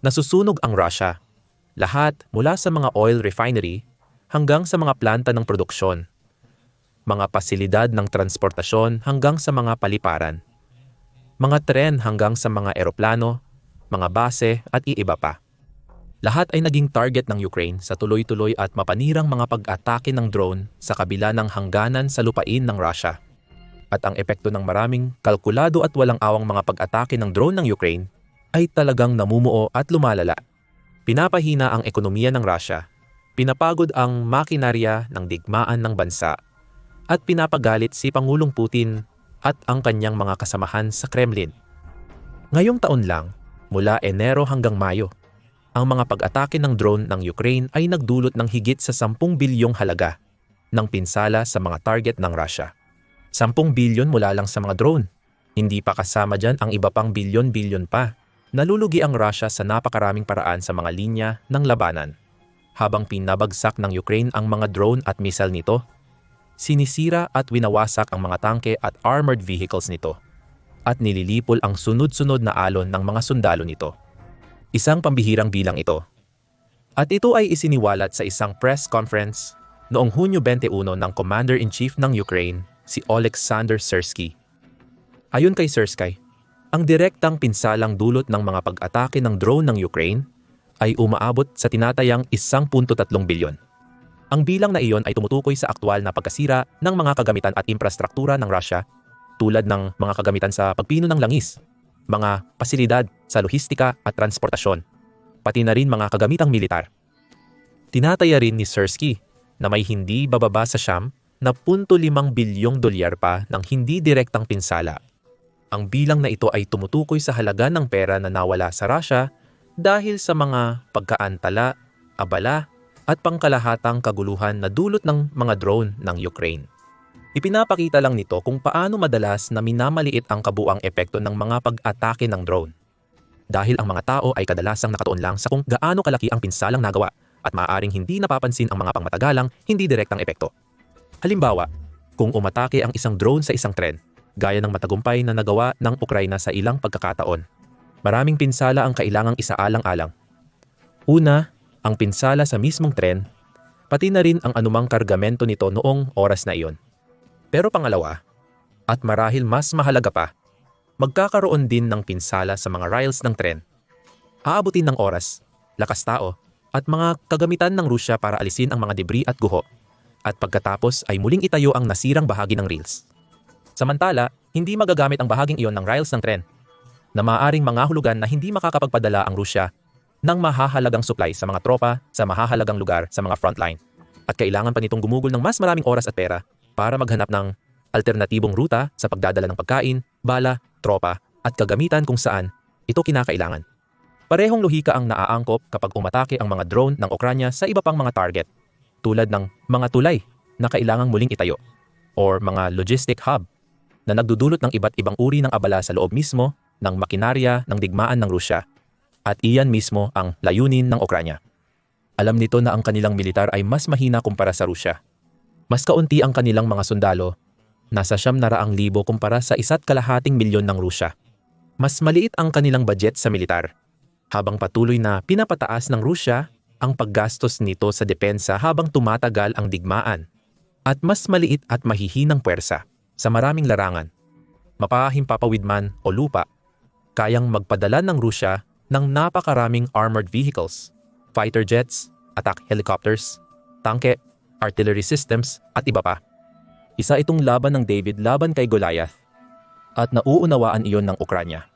nasusunog ang Russia. Lahat mula sa mga oil refinery hanggang sa mga planta ng produksyon, mga pasilidad ng transportasyon hanggang sa mga paliparan, mga tren hanggang sa mga eroplano, mga base at iiba pa. Lahat ay naging target ng Ukraine sa tuloy-tuloy at mapanirang mga pag-atake ng drone sa kabila ng hangganan sa lupain ng Russia. At ang epekto ng maraming kalkulado at walang awang mga pag-atake ng drone ng Ukraine ay talagang namumuo at lumalala. Pinapahina ang ekonomiya ng Russia, pinapagod ang makinarya ng digmaan ng bansa, at pinapagalit si Pangulong Putin at ang kanyang mga kasamahan sa Kremlin. Ngayong taon lang, mula Enero hanggang Mayo, ang mga pag-atake ng drone ng Ukraine ay nagdulot ng higit sa 10 bilyong halaga ng pinsala sa mga target ng Russia. 10 bilyon mula lang sa mga drone. Hindi pa kasama dyan ang iba pang bilyon-bilyon pa. Nalulugi ang Russia sa napakaraming paraan sa mga linya ng labanan. Habang pinabagsak ng Ukraine ang mga drone at missile nito, sinisira at winawasak ang mga tangke at armored vehicles nito at nililipol ang sunod-sunod na alon ng mga sundalo nito. Isang pambihirang bilang ito. At ito ay isiniwalat sa isang press conference noong Hunyo 21 ng Commander-in-Chief ng Ukraine, si Oleksandr Sersky. Ayon kay Sersky, ang direktang pinsalang dulot ng mga pag-atake ng drone ng Ukraine ay umaabot sa tinatayang 1.3 bilyon. Ang bilang na iyon ay tumutukoy sa aktwal na pagkasira ng mga kagamitan at infrastruktura ng Russia tulad ng mga kagamitan sa pagpino ng langis, mga pasilidad sa lohistika at transportasyon, pati na rin mga kagamitang militar. Tinataya rin ni Sersky na may hindi bababa sa siyam na 0.5 bilyong dolyar pa ng hindi direktang pinsala. Ang bilang na ito ay tumutukoy sa halaga ng pera na nawala sa Russia dahil sa mga pagkaantala, abala at pangkalahatang kaguluhan na dulot ng mga drone ng Ukraine. Ipinapakita lang nito kung paano madalas na minamaliit ang kabuang epekto ng mga pag-atake ng drone. Dahil ang mga tao ay kadalasang nakatuon lang sa kung gaano kalaki ang pinsalang nagawa at maaaring hindi napapansin ang mga pangmatagalang hindi direktang epekto. Halimbawa, kung umatake ang isang drone sa isang tren, gaya ng matagumpay na nagawa ng Ukraina sa ilang pagkakataon, maraming pinsala ang kailangang isaalang-alang. Una, ang pinsala sa mismong tren, pati na rin ang anumang kargamento nito noong oras na iyon. Pero pangalawa, at marahil mas mahalaga pa, magkakaroon din ng pinsala sa mga rails ng tren. Aabutin ng oras, lakas tao, at mga kagamitan ng Rusya para alisin ang mga debris at guho, at pagkatapos ay muling itayo ang nasirang bahagi ng rails. Samantala, hindi magagamit ang bahaging iyon ng rails ng tren, na maaaring mga hulugan na hindi makakapagpadala ang Rusya ng mahahalagang supply sa mga tropa sa mahahalagang lugar sa mga frontline. At kailangan pa nitong gumugol ng mas maraming oras at pera para maghanap ng alternatibong ruta sa pagdadala ng pagkain, bala, tropa at kagamitan kung saan ito kinakailangan. Parehong lohika ang naaangkop kapag umatake ang mga drone ng Ukranya sa iba pang mga target tulad ng mga tulay na kailangang muling itayo or mga logistic hub na nagdudulot ng iba't ibang uri ng abala sa loob mismo ng makinarya ng digmaan ng Rusya at iyan mismo ang layunin ng Ukranya. Alam nito na ang kanilang militar ay mas mahina kumpara sa Rusya mas kaunti ang kanilang mga sundalo, nasa siyam na raang libo kumpara sa isa't kalahating milyon ng Rusya. Mas maliit ang kanilang budget sa militar, habang patuloy na pinapataas ng Rusya ang paggastos nito sa depensa habang tumatagal ang digmaan, at mas maliit at mahihinang puwersa sa maraming larangan. Mapahimpapawid man o lupa, kayang magpadala ng Rusya ng napakaraming armored vehicles, fighter jets, attack helicopters, tangke artillery systems at iba pa. Isa itong laban ng David laban kay Goliath at nauunawaan iyon ng Ukranya.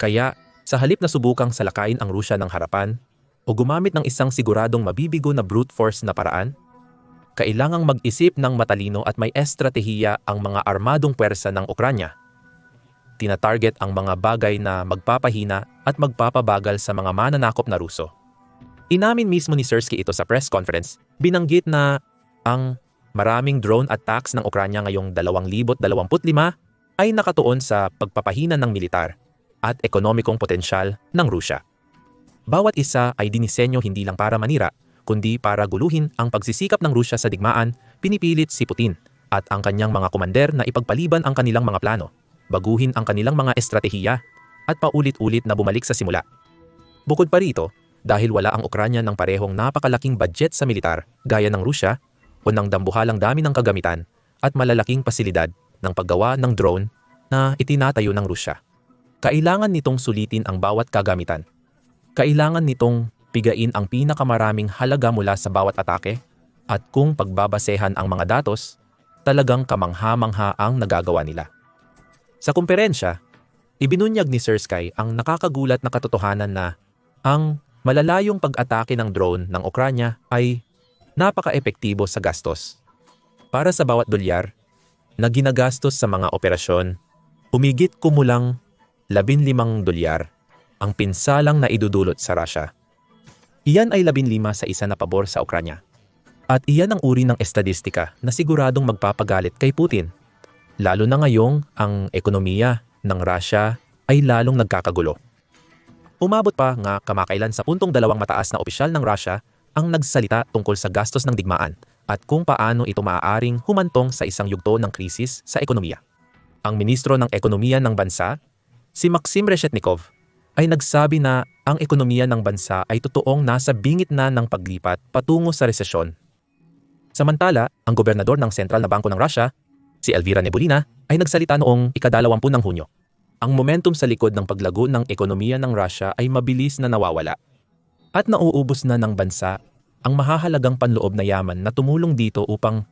Kaya sa halip na subukang salakayin ang Rusya ng harapan o gumamit ng isang siguradong mabibigo na brute force na paraan, kailangang mag-isip ng matalino at may estratehiya ang mga armadong pwersa ng Ukranya. Tinatarget ang mga bagay na magpapahina at magpapabagal sa mga mananakop na Ruso. Inamin mismo ni Sersky ito sa press conference. Binanggit na ang maraming drone attacks ng Ukranya ngayong 2025 ay nakatuon sa pagpapahina ng militar at ekonomikong potensyal ng Rusya. Bawat isa ay dinisenyo hindi lang para manira, kundi para guluhin ang pagsisikap ng Rusya sa digmaan, pinipilit si Putin at ang kanyang mga komander na ipagpaliban ang kanilang mga plano, baguhin ang kanilang mga estratehiya at paulit-ulit na bumalik sa simula. Bukod pa rito, dahil wala ang Ukranya ng parehong napakalaking budget sa militar gaya ng Rusya o ng dambuhalang dami ng kagamitan at malalaking pasilidad ng paggawa ng drone na itinatayo ng Rusya. Kailangan nitong sulitin ang bawat kagamitan. Kailangan nitong pigain ang pinakamaraming halaga mula sa bawat atake at kung pagbabasehan ang mga datos, talagang kamangha-mangha ang nagagawa nila. Sa kumperensya, ibinunyag ni Sir Sky ang nakakagulat na katotohanan na ang malalayong pag-atake ng drone ng Ukranya ay napaka-epektibo sa gastos. Para sa bawat dolyar na ginagastos sa mga operasyon, umigit kumulang 15 dolyar ang pinsalang na idudulot sa Russia. Iyan ay 15 sa isa na pabor sa Ukranya. At iyan ang uri ng estadistika na siguradong magpapagalit kay Putin. Lalo na ngayong ang ekonomiya ng Russia ay lalong nagkakagulo. Umabot pa nga kamakailan sa puntong dalawang mataas na opisyal ng Russia ang nagsalita tungkol sa gastos ng digmaan at kung paano ito maaaring humantong sa isang yugto ng krisis sa ekonomiya. Ang ministro ng ekonomiya ng bansa, si Maxim Reshetnikov, ay nagsabi na ang ekonomiya ng bansa ay totoong nasa bingit na ng paglipat patungo sa resesyon. Samantala, ang gobernador ng Sentral na Bangko ng Russia, si Elvira Nebulina, ay nagsalita noong ikadalawampu ng Hunyo ang momentum sa likod ng paglago ng ekonomiya ng Russia ay mabilis na nawawala. At nauubos na ng bansa ang mahahalagang panloob na yaman na tumulong dito upang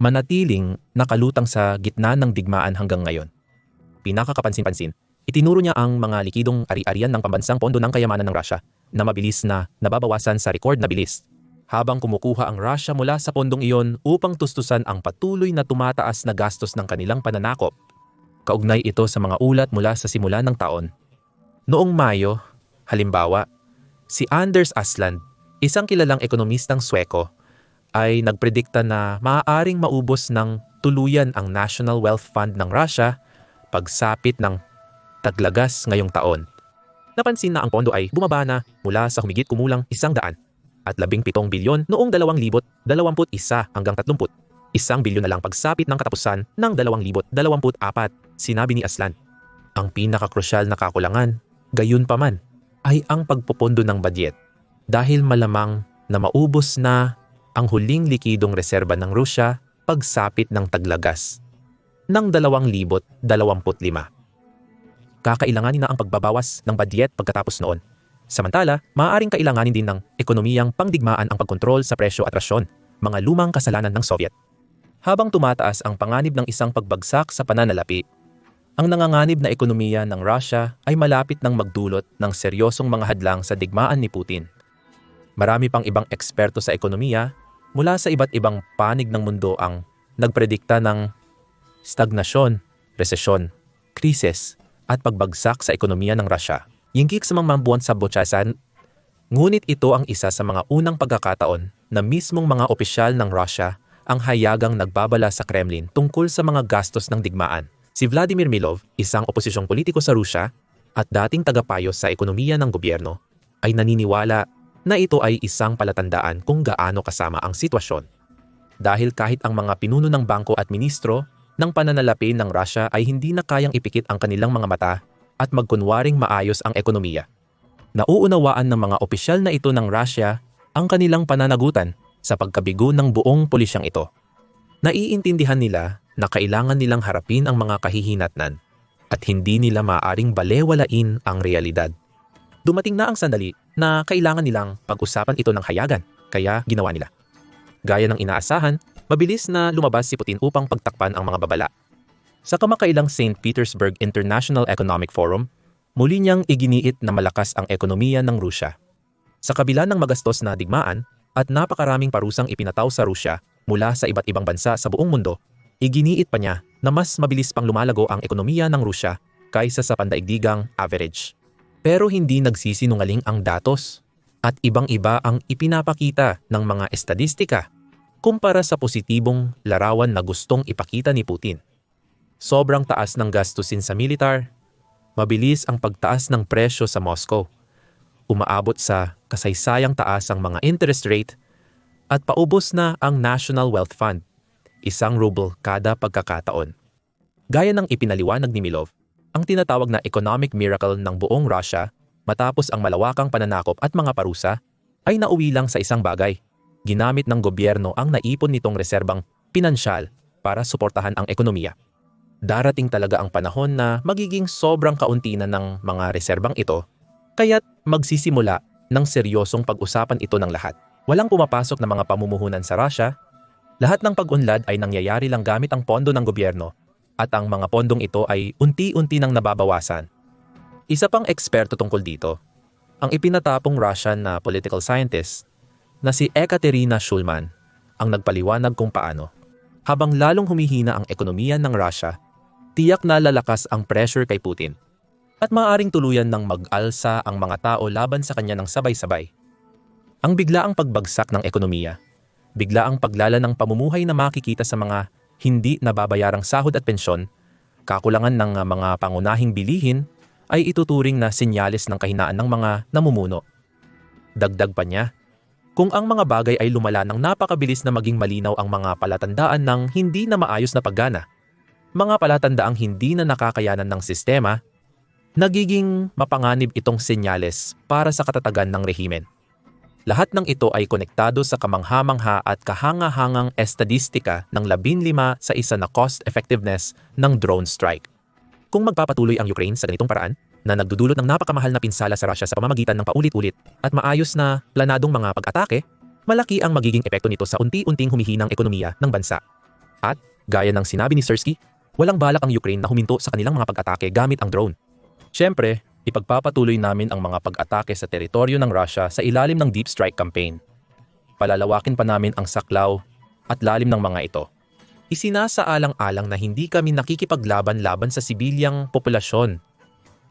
manatiling nakalutang sa gitna ng digmaan hanggang ngayon. Pinakakapansin-pansin, itinuro niya ang mga likidong ari-arian ng pambansang pondo ng kayamanan ng Russia na mabilis na nababawasan sa record na bilis habang kumukuha ang Russia mula sa pondong iyon upang tustusan ang patuloy na tumataas na gastos ng kanilang pananakop Kaugnay ito sa mga ulat mula sa simula ng taon. Noong Mayo, halimbawa, si Anders Asland, isang kilalang ekonomistang Sweko, ay nagpredikta na maaaring maubos ng tuluyan ang National Wealth Fund ng Russia pagsapit ng taglagas ngayong taon. Napansin na ang pondo ay bumaba na mula sa humigit kumulang isang daan at 17 bilyon noong 2021 hanggang 30 Isang bilyon na lang pagsapit ng katapusan ng 2024, sinabi ni Aslan. Ang pinakakrusyal na kakulangan, gayon pa man, ay ang pagpupondo ng budget dahil malamang na maubos na ang huling likidong reserba ng Rusya pagsapit ng taglagas ng 2025. Kakailanganin na ang pagbabawas ng budget pagkatapos noon. Samantala, maaaring kailanganin din ng ekonomiyang pangdigmaan ang pagkontrol sa presyo at rasyon, mga lumang kasalanan ng Soviet. Habang tumataas ang panganib ng isang pagbagsak sa pananalapi, ang nanganganib na ekonomiya ng Russia ay malapit ng magdulot ng seryosong mga hadlang sa digmaan ni Putin. Marami pang ibang eksperto sa ekonomiya mula sa iba't ibang panig ng mundo ang nagpredikta ng stagnasyon, resesyon, krisis at pagbagsak sa ekonomiya ng Russia. Yingkik sa mga buwan sa Bochasan, ngunit ito ang isa sa mga unang pagkakataon na mismong mga opisyal ng Russia ang hayagang nagbabala sa Kremlin tungkol sa mga gastos ng digmaan. Si Vladimir Milov, isang oposisyong politiko sa Rusya at dating tagapayo sa ekonomiya ng gobyerno, ay naniniwala na ito ay isang palatandaan kung gaano kasama ang sitwasyon. Dahil kahit ang mga pinuno ng bangko at ministro ng pananalapi ng Russia ay hindi na kayang ipikit ang kanilang mga mata at magkunwaring maayos ang ekonomiya. Nauunawaan ng mga opisyal na ito ng Russia ang kanilang pananagutan sa pagkabigo ng buong pulisyang ito. Naiintindihan nila na kailangan nilang harapin ang mga kahihinatnan at hindi nila maaaring balewalain ang realidad. Dumating na ang sandali na kailangan nilang pag-usapan ito ng hayagan, kaya ginawa nila. Gaya ng inaasahan, mabilis na lumabas si Putin upang pagtakpan ang mga babala. Sa kamakailang St. Petersburg International Economic Forum, muli niyang iginiit na malakas ang ekonomiya ng Rusya. Sa kabila ng magastos na digmaan, at napakaraming parusang ipinataw sa Rusya mula sa iba't ibang bansa sa buong mundo, iginiit pa niya na mas mabilis pang lumalago ang ekonomiya ng Rusya kaysa sa pandaigdigang average. Pero hindi nagsisinungaling ang datos at ibang-iba ang ipinapakita ng mga estadistika kumpara sa positibong larawan na gustong ipakita ni Putin. Sobrang taas ng gastusin sa militar, mabilis ang pagtaas ng presyo sa Moscow umaabot sa kasaysayang taas ang mga interest rate at paubos na ang National Wealth Fund, isang ruble kada pagkakataon. Gaya ng ipinaliwanag ni Milov, ang tinatawag na economic miracle ng buong Russia matapos ang malawakang pananakop at mga parusa, ay nauwi lang sa isang bagay. Ginamit ng gobyerno ang naipon nitong reserbang pinansyal para suportahan ang ekonomiya. Darating talaga ang panahon na magiging sobrang kaunti na ng mga reserbang ito, kaya't magsisimula ng seryosong pag-usapan ito ng lahat. Walang pumapasok na mga pamumuhunan sa Russia, lahat ng pag-unlad ay nangyayari lang gamit ang pondo ng gobyerno at ang mga pondong ito ay unti-unti nang nababawasan. Isa pang eksperto tungkol dito, ang ipinatapong Russian na political scientist na si Ekaterina Shulman ang nagpaliwanag kung paano. Habang lalong humihina ang ekonomiya ng Russia, tiyak na lalakas ang pressure kay Putin at maaaring tuluyan ng mag-alsa ang mga tao laban sa kanya ng sabay-sabay. Ang biglaang pagbagsak ng ekonomiya, biglaang paglala ng pamumuhay na makikita sa mga hindi nababayarang sahod at pensyon, kakulangan ng mga pangunahing bilihin ay ituturing na senyales ng kahinaan ng mga namumuno. Dagdag pa niya, kung ang mga bagay ay lumala ng napakabilis na maging malinaw ang mga palatandaan ng hindi na maayos na paggana, mga palatandaang hindi na nakakayanan ng sistema, nagiging mapanganib itong senyales para sa katatagan ng rehimen. Lahat ng ito ay konektado sa kamangha-mangha at kahanga-hangang estadistika ng 15 sa isa na cost effectiveness ng drone strike. Kung magpapatuloy ang Ukraine sa ganitong paraan, na nagdudulot ng napakamahal na pinsala sa Russia sa pamamagitan ng paulit-ulit at maayos na planadong mga pag-atake, malaki ang magiging epekto nito sa unti-unting humihinang ekonomiya ng bansa. At, gaya ng sinabi ni Sersky, walang balak ang Ukraine na huminto sa kanilang mga pag-atake gamit ang drone. Siyempre, ipagpapatuloy namin ang mga pag-atake sa teritoryo ng Russia sa ilalim ng Deep Strike Campaign. Palalawakin pa namin ang saklaw at lalim ng mga ito. Isinasaalang-alang na hindi kami nakikipaglaban-laban sa sibilyang populasyon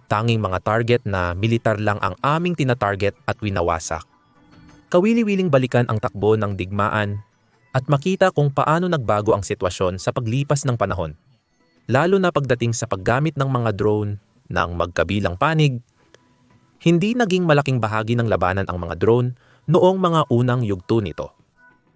Tanging mga target na militar lang ang aming tinatarget at winawasak. Kawili-wiling balikan ang takbo ng digmaan at makita kung paano nagbago ang sitwasyon sa paglipas ng panahon. Lalo na pagdating sa paggamit ng mga drone ng magkabilang panig, hindi naging malaking bahagi ng labanan ang mga drone noong mga unang yugto nito.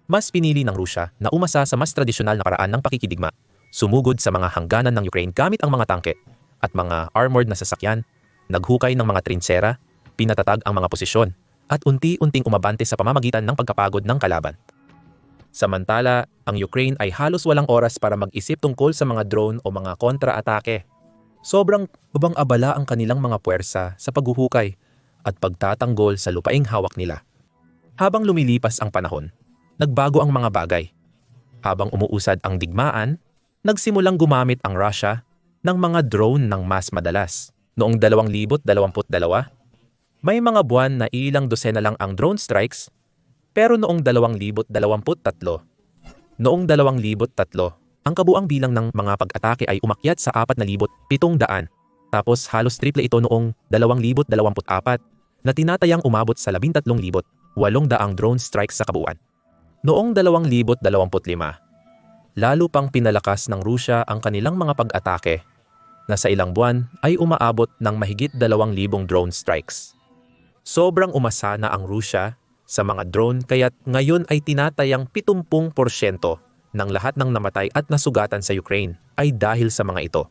Mas pinili ng Rusya na umasa sa mas tradisyonal na paraan ng pakikidigma, sumugod sa mga hangganan ng Ukraine gamit ang mga tangke at mga armored na sasakyan, naghukay ng mga trinsera, pinatatag ang mga posisyon, at unti-unting umabante sa pamamagitan ng pagkapagod ng kalaban. Samantala, ang Ukraine ay halos walang oras para mag-isip tungkol sa mga drone o mga kontra-atake. Sobrang ubang abala ang kanilang mga puwersa sa paghuhukay at pagtatanggol sa lupaing hawak nila. Habang lumilipas ang panahon, nagbago ang mga bagay. Habang umuusad ang digmaan, nagsimulang gumamit ang Russia ng mga drone ng mas madalas. Noong 2022, may mga buwan na ilang dosena lang ang drone strikes, pero noong 2023, noong 2003, ang kabuang bilang ng mga pag-atake ay umakyat sa 4,700, tapos halos triple ito noong 2024 na tinatayang umabot sa 13,800 drone strikes sa kabuuan. Noong 2025, lalo pang pinalakas ng Rusya ang kanilang mga pag-atake na sa ilang buwan ay umaabot ng mahigit 2,000 drone strikes. Sobrang umasa na ang Rusya sa mga drone kaya't ngayon ay tinatayang 70% ng lahat ng namatay at nasugatan sa Ukraine ay dahil sa mga ito.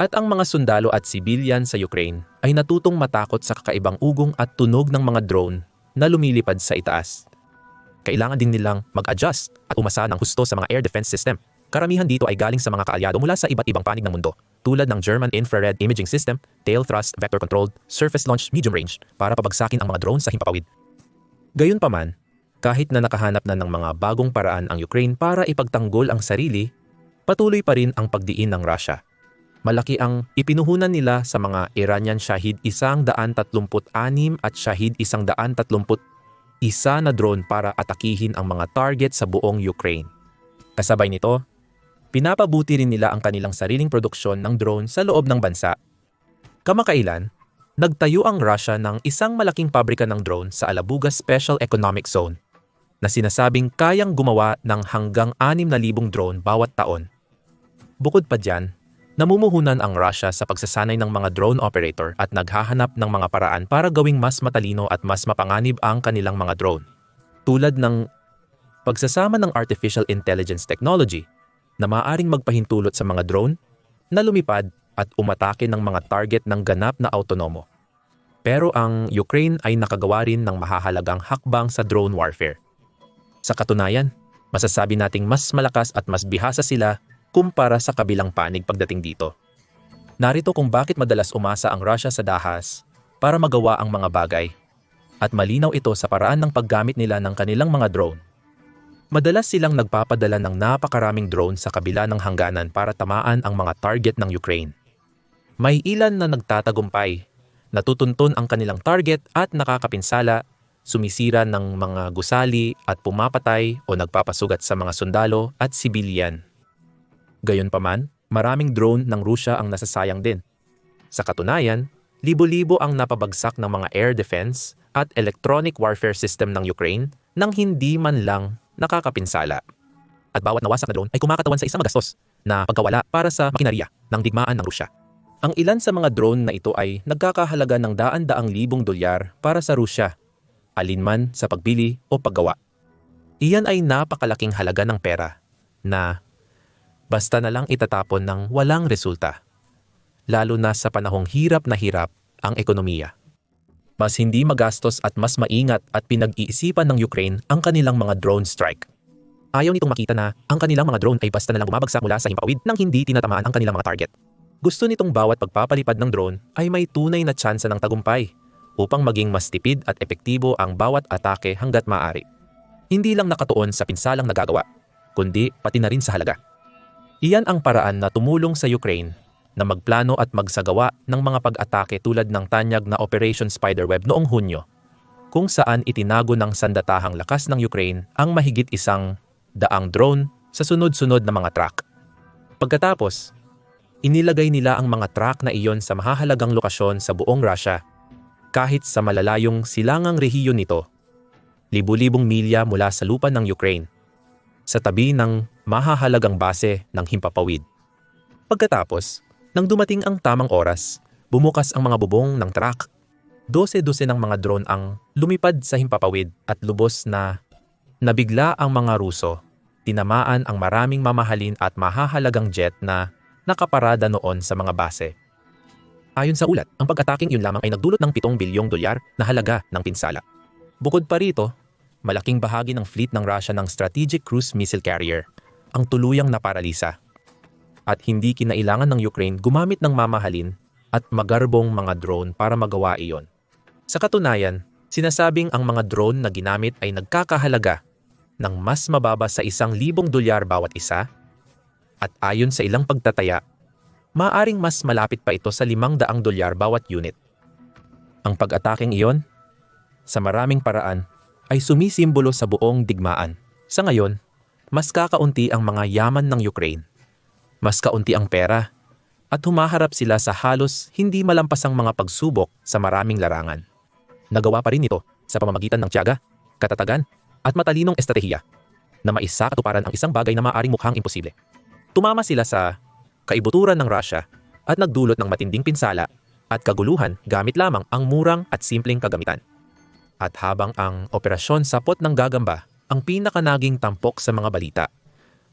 At ang mga sundalo at sibilyan sa Ukraine ay natutong matakot sa kakaibang ugong at tunog ng mga drone na lumilipad sa itaas. Kailangan din nilang mag-adjust at umasa ng husto sa mga air defense system. Karamihan dito ay galing sa mga kaalyado mula sa iba't ibang panig ng mundo tulad ng German Infrared Imaging System, Tail Thrust Vector Controlled, Surface Launch Medium Range para pabagsakin ang mga drone sa himpapawid. Gayunpaman, kahit na nakahanap na ng mga bagong paraan ang Ukraine para ipagtanggol ang sarili, patuloy pa rin ang pagdiin ng Russia. Malaki ang ipinuhunan nila sa mga Iranian Shahid 136 at Shahid 130 isa na drone para atakihin ang mga target sa buong Ukraine. Kasabay nito, pinapabuti rin nila ang kanilang sariling produksyon ng drone sa loob ng bansa. Kamakailan, nagtayo ang Russia ng isang malaking pabrika ng drone sa Alabuga Special Economic Zone na sinasabing kayang gumawa ng hanggang 6,000 drone bawat taon. Bukod pa dyan, namumuhunan ang Russia sa pagsasanay ng mga drone operator at naghahanap ng mga paraan para gawing mas matalino at mas mapanganib ang kanilang mga drone. Tulad ng pagsasama ng artificial intelligence technology na maaaring magpahintulot sa mga drone na lumipad at umatake ng mga target ng ganap na autonomo. Pero ang Ukraine ay nakagawa rin ng mahahalagang hakbang sa drone warfare. Sa katunayan, masasabi nating mas malakas at mas bihasa sila kumpara sa kabilang panig pagdating dito. Narito kung bakit madalas umasa ang Russia sa dahas para magawa ang mga bagay. At malinaw ito sa paraan ng paggamit nila ng kanilang mga drone. Madalas silang nagpapadala ng napakaraming drone sa kabila ng hangganan para tamaan ang mga target ng Ukraine. May ilan na nagtatagumpay, natutuntun ang kanilang target at nakakapinsala, sumisira ng mga gusali at pumapatay o nagpapasugat sa mga sundalo at sibilyan. Gayunpaman, maraming drone ng Rusya ang nasasayang din. Sa katunayan, libo-libo ang napabagsak ng mga air defense at electronic warfare system ng Ukraine nang hindi man lang nakakapinsala. At bawat nawasak na drone ay kumakatawan sa isang magastos na pagkawala para sa makinarya ng digmaan ng Rusya. Ang ilan sa mga drone na ito ay nagkakahalaga ng daan-daang libong dolyar para sa Rusya, alinman sa pagbili o paggawa. Iyan ay napakalaking halaga ng pera na basta na lang itatapon ng walang resulta, lalo na sa panahong hirap na hirap ang ekonomiya. Mas hindi magastos at mas maingat at pinag-iisipan ng Ukraine ang kanilang mga drone strike. Ayaw nitong makita na ang kanilang mga drone ay basta na lang bumabagsak mula sa himpapawid nang hindi tinatamaan ang kanilang mga target. Gusto nitong bawat pagpapalipad ng drone ay may tunay na tsansa ng tagumpay upang maging mas tipid at epektibo ang bawat atake hanggat maaari. Hindi lang nakatuon sa pinsalang nagagawa, kundi pati na rin sa halaga. Iyan ang paraan na tumulong sa Ukraine na magplano at magsagawa ng mga pag-atake tulad ng tanyag na Operation Spiderweb noong Hunyo, kung saan itinago ng sandatahang lakas ng Ukraine ang mahigit isang daang drone sa sunod-sunod na mga truck. Pagkatapos, Inilagay nila ang mga truck na iyon sa mahahalagang lokasyon sa buong Russia, kahit sa malalayong silangang rehiyon nito, libu-libong milya mula sa lupa ng Ukraine, sa tabi ng mahahalagang base ng himpapawid. Pagkatapos, nang dumating ang tamang oras, bumukas ang mga bubong ng truck. Dose-dose ng mga drone ang lumipad sa himpapawid at lubos na nabigla ang mga Ruso. Tinamaan ang maraming mamahalin at mahahalagang jet na nakaparada noon sa mga base. Ayon sa ulat, ang pag-ataking iyon lamang ay nagdulot ng 7 bilyong dolyar na halaga ng pinsala. Bukod pa rito, malaking bahagi ng fleet ng Russia ng Strategic Cruise Missile Carrier ang tuluyang naparalisa. At hindi kinailangan ng Ukraine gumamit ng mamahalin at magarbong mga drone para magawa iyon. Sa katunayan, sinasabing ang mga drone na ginamit ay nagkakahalaga ng mas mababa sa isang libong dolyar bawat isa at ayon sa ilang pagtataya, maaring mas malapit pa ito sa 500 dolyar bawat unit. Ang pag-ataking iyon, sa maraming paraan, ay sumisimbolo sa buong digmaan. Sa ngayon, mas kakaunti ang mga yaman ng Ukraine. Mas kaunti ang pera at humaharap sila sa halos hindi malampasang mga pagsubok sa maraming larangan. Nagawa pa rin ito sa pamamagitan ng tiyaga, katatagan, at matalinong estratehiya na maisakatuparan ang isang bagay na maaring mukhang imposible. Tumama sila sa kaibuturan ng Russia at nagdulot ng matinding pinsala at kaguluhan gamit lamang ang murang at simpleng kagamitan. At habang ang operasyon sapot ng gagamba ang pinakanaging tampok sa mga balita,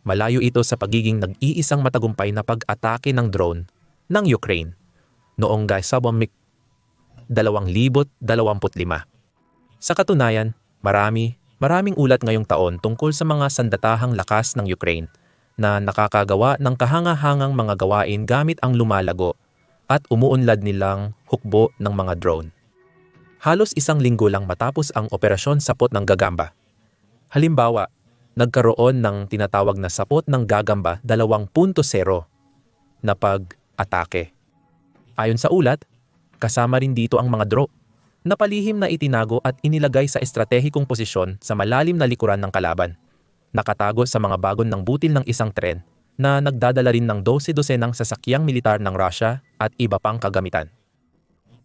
malayo ito sa pagiging nag-iisang matagumpay na pag-atake ng drone ng Ukraine noong Gaisabomik 2025. Sa katunayan, marami, maraming ulat ngayong taon tungkol sa mga sandatahang lakas ng Ukraine na nakakagawa ng kahangahangang mga gawain gamit ang lumalago at umuunlad nilang hukbo ng mga drone. Halos isang linggo lang matapos ang operasyon sapot ng gagamba. Halimbawa, nagkaroon ng tinatawag na sapot ng gagamba 2.0 na pag-atake. Ayon sa ulat, kasama rin dito ang mga drone na palihim na itinago at inilagay sa estratehikong posisyon sa malalim na likuran ng kalaban nakatago sa mga bagon ng butil ng isang tren na nagdadala rin ng 12-dosenang sasakyang militar ng Russia at iba pang kagamitan.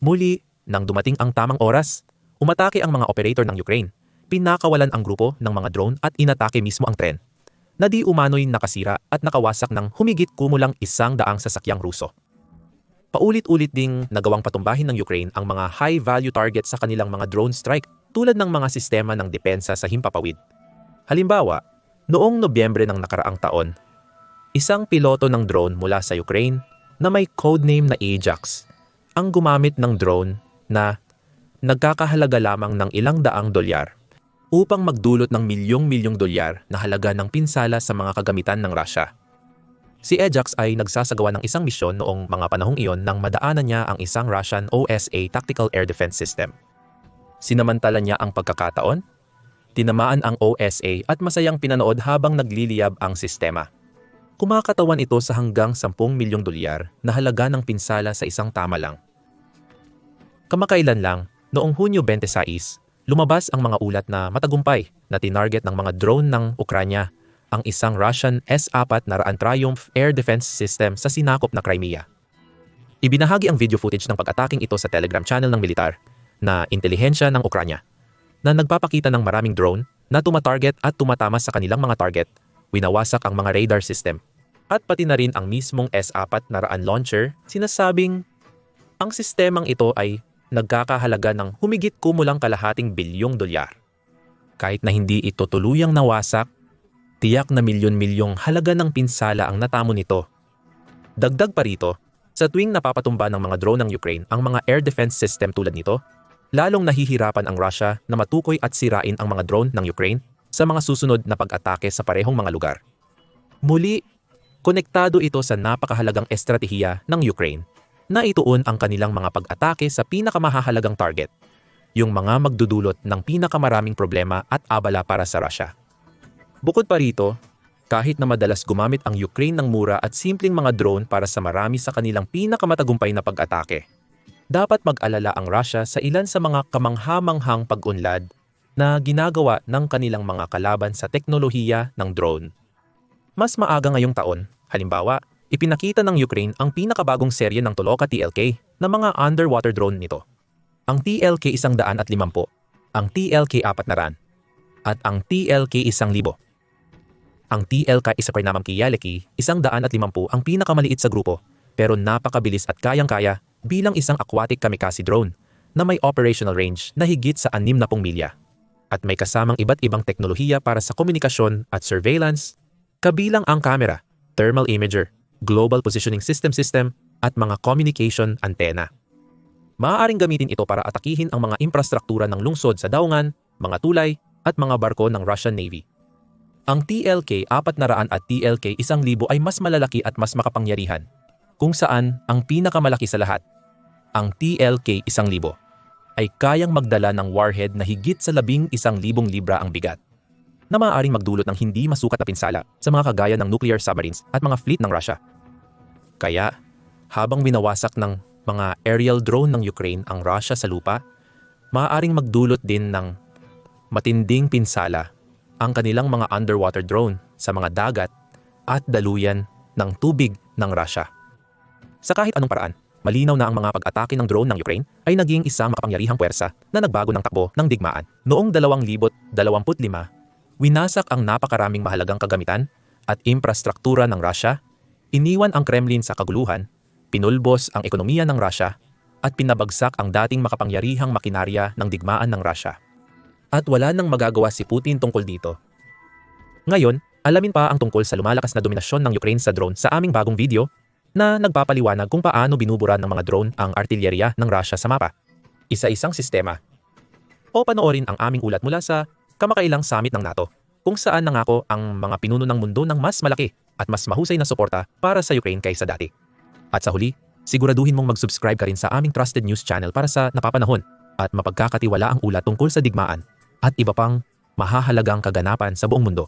Muli, nang dumating ang tamang oras, umatake ang mga operator ng Ukraine. Pinakawalan ang grupo ng mga drone at inatake mismo ang tren, na di umano'y nakasira at nakawasak ng humigit kumulang isang daang sasakyang Ruso. Paulit-ulit ding nagawang patumbahin ng Ukraine ang mga high-value target sa kanilang mga drone strike tulad ng mga sistema ng depensa sa himpapawid. Halimbawa, Noong Nobyembre ng nakaraang taon, isang piloto ng drone mula sa Ukraine na may codename na Ajax ang gumamit ng drone na nagkakahalaga lamang ng ilang daang dolyar upang magdulot ng milyong-milyong dolyar na halaga ng pinsala sa mga kagamitan ng Russia. Si Ajax ay nagsasagawa ng isang misyon noong mga panahong iyon nang madaanan niya ang isang Russian OSA Tactical Air Defense System. Sinamantala niya ang pagkakataon, tinamaan ang OSA at masayang pinanood habang nagliliyab ang sistema. Kumakatawan ito sa hanggang 10 milyong dolyar na halaga ng pinsala sa isang tama lang. Kamakailan lang, noong Hunyo 26, lumabas ang mga ulat na matagumpay na tinarget ng mga drone ng Ukranya ang isang Russian S-4 na Raan Triumph Air Defense System sa sinakop na Crimea. Ibinahagi ang video footage ng pag-ataking ito sa Telegram channel ng militar na intelihensya ng Ukranya na nagpapakita ng maraming drone na tumatarget at tumatama sa kanilang mga target, winawasak ang mga radar system at pati na rin ang mismong S4 na Raan launcher, sinasabing ang sistemang ito ay nagkakahalaga ng humigit kumulang kalahating bilyong dolyar. Kahit na hindi ito tuluyang nawasak, tiyak na milyon-milyong halaga ng pinsala ang natamo nito. Dagdag pa rito, sa tuwing napapatumba ng mga drone ng Ukraine ang mga air defense system tulad nito, lalong nahihirapan ang Russia na matukoy at sirain ang mga drone ng Ukraine sa mga susunod na pag-atake sa parehong mga lugar. Muli, konektado ito sa napakahalagang estratehiya ng Ukraine na ituon ang kanilang mga pag-atake sa pinakamahahalagang target, yung mga magdudulot ng pinakamaraming problema at abala para sa Russia. Bukod pa rito, kahit na madalas gumamit ang Ukraine ng mura at simpleng mga drone para sa marami sa kanilang pinakamatagumpay na pag-atake, dapat mag-alala ang Russia sa ilan sa mga kamanghamanghang pag-unlad na ginagawa ng kanilang mga kalaban sa teknolohiya ng drone. Mas maaga ngayong taon, halimbawa, ipinakita ng Ukraine ang pinakabagong serye ng Tuloka TLK na mga underwater drone nito. Ang TLK 150, ang TLK 400, at ang TLK 1000. Ang TLK isa namang Kiyaleki, 150 ang pinakamaliit sa grupo, pero napakabilis at kayang-kaya bilang isang aquatic kamikaze drone na may operational range na higit sa 60 milya at may kasamang iba't ibang teknolohiya para sa komunikasyon at surveillance kabilang ang camera, thermal imager, global positioning system system, at mga communication antenna. Maaaring gamitin ito para atakihin ang mga infrastruktura ng lungsod sa daungan, mga tulay, at mga barko ng Russian Navy. Ang TLK 400 at TLK 1000 ay mas malalaki at mas makapangyarihan, kung saan ang pinakamalaki sa lahat, ang TLK 1000, ay kayang magdala ng warhead na higit sa labing isang libong libra ang bigat na maaaring magdulot ng hindi masukat na pinsala sa mga kagaya ng nuclear submarines at mga fleet ng Russia. Kaya, habang winawasak ng mga aerial drone ng Ukraine ang Russia sa lupa, maaaring magdulot din ng matinding pinsala ang kanilang mga underwater drone sa mga dagat at daluyan ng tubig ng Russia. Sa kahit anong paraan, malinaw na ang mga pag-atake ng drone ng Ukraine ay naging isang makapangyarihang puwersa na nagbago ng takbo ng digmaan. Noong 2025, Winasak ang napakaraming mahalagang kagamitan at infrastruktura ng Russia, iniwan ang Kremlin sa kaguluhan, pinulbos ang ekonomiya ng Russia, at pinabagsak ang dating makapangyarihang makinarya ng digmaan ng Russia. At wala nang magagawa si Putin tungkol dito. Ngayon, alamin pa ang tungkol sa lumalakas na dominasyon ng Ukraine sa drone sa aming bagong video na nagpapaliwanag kung paano binubura ng mga drone ang artilyerya ng Russia sa mapa. Isa-isang sistema. O panoorin ang aming ulat mula sa kamakailang summit ng NATO kung saan nangako ang mga pinuno ng mundo ng mas malaki at mas mahusay na suporta para sa Ukraine kaysa dati. At sa huli, siguraduhin mong mag-subscribe ka rin sa aming trusted news channel para sa napapanahon at mapagkakatiwala ang ulat tungkol sa digmaan at iba pang mahahalagang kaganapan sa buong mundo.